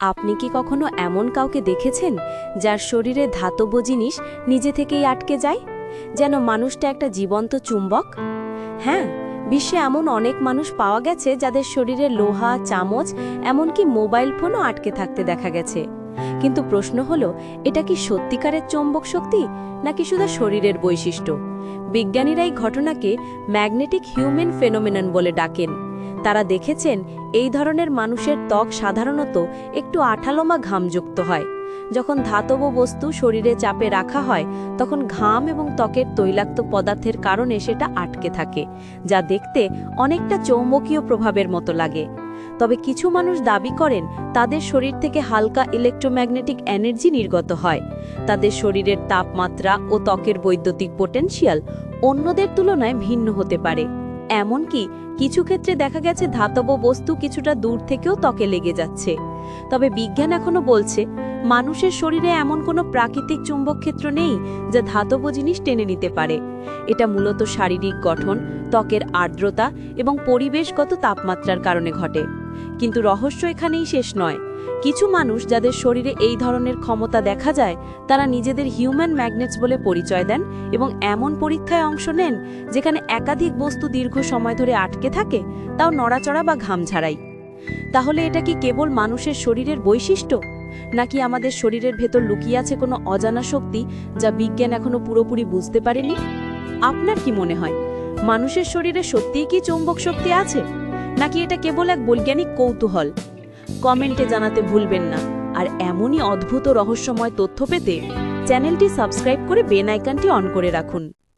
আপনি কি কখনো এমন কাউকে দেখেছেন যার শরীরে ধাতব জিনিস নিজে থেকেই আটকে যায়? যেন মানুষটা একটা জীবন্ত চুম্বক? হ্যাঁ বিশ্বে এমন অনেক মানুষ পাওয়া গেছে যাদের শরীরে লোহা, চামচ, এমনকি মোবাইল ফোনও আটকে থাকতে দেখা গেছে। কিন্তু প্রশ্ন হলো, এটা কি সত্যিকারের চৌম্বক শক্তি নাকি শুধু শরীরের বৈশিষ্ট্য? বিজ্ঞানীরা এই ঘটনাকে ম্যাগনেটিক হিউম্যান ফেনোমেনন বলে ডাকেন। তারা দেখেছেন এই ধরনের মানুষের ত্বক সাধারণত একটু আঠালোমা ঘামযুক্ত হয়। যখন ধাতব বস্তু শরীরে চাপে রাখা হয়, তখন ঘাম এবং ত্বকের তৈলাক্ত পদার্থের কারণে সেটা আটকে থাকে, যা দেখতে অনেকটা চৌম্বকীয় প্রভাবের মতো লাগে। তবে কিছু মানুষ দাবি করেন, তাদের শরীর থেকে হালকা ইলেকট্রোম্যাগনেটিক এনার্জি নির্গত হয়। তাদের শরীরের তাপমাত্রা ও ত্বকের বৈদ্যুতিক পোটেনশিয়াল অন্যদের তুলনায় ভিন্ন হতে পারে। এমনকি কিছু ক্ষেত্রে দেখা গেছে ধাতব বস্তু কিছুটা দূর থেকেও ত্বকে লেগে যাচ্ছে। তবে বিজ্ঞান এখনও বলছে, মানুষের শরীরে এমন কোনো প্রাকৃতিক চুম্বক ক্ষেত্র নেই যা ধাতব জিনিস টেনে নিতে পারে। এটা মূলত শারীরিক গঠন, ত্বকের আর্দ্রতা এবং পরিবেশগত তাপমাত্রার কারণে ঘটে। কিন্তু রহস্য এখানেই শেষ নয়। কিছু মানুষ যাদের শরীরে এই ধরনের ক্ষমতা দেখা যায়, তারা নিজেদের হিউম্যান ম্যাগনেটস বলে পরিচয় দেন এবং এমন পরীক্ষায় অংশ নেন যেখানে একাধিক বস্তু দীর্ঘ সময় ধরে আটকে থাকে, তাও নড়াচড়া বা ঘাম ছাড়াই। তাহলে এটা কি কেবল মানুষের শরীরের বৈশিষ্ট্য? নাকি আমাদের শরীরের ভেতর লুকিয়ে আছে কোনো অজানা শক্তি যা বিজ্ঞান এখনও পুরোপুরি বুঝতে পারেনি? আপনার কি মনে হয়, মানুষের শরীরে সত্যিই কি চৌম্বক শক্তি আছে? নাকি এটা কেবল এক বৈজ্ঞানিক কৌতূহল? কমেন্টে জানাতে ভুলবেন না। আর এমনই অদ্ভুত রহস্যময় তথ্য পেতে চ্যানেলটি সাবস্ক্রাইব করে বেন আইকনটি অন করে রাখুন।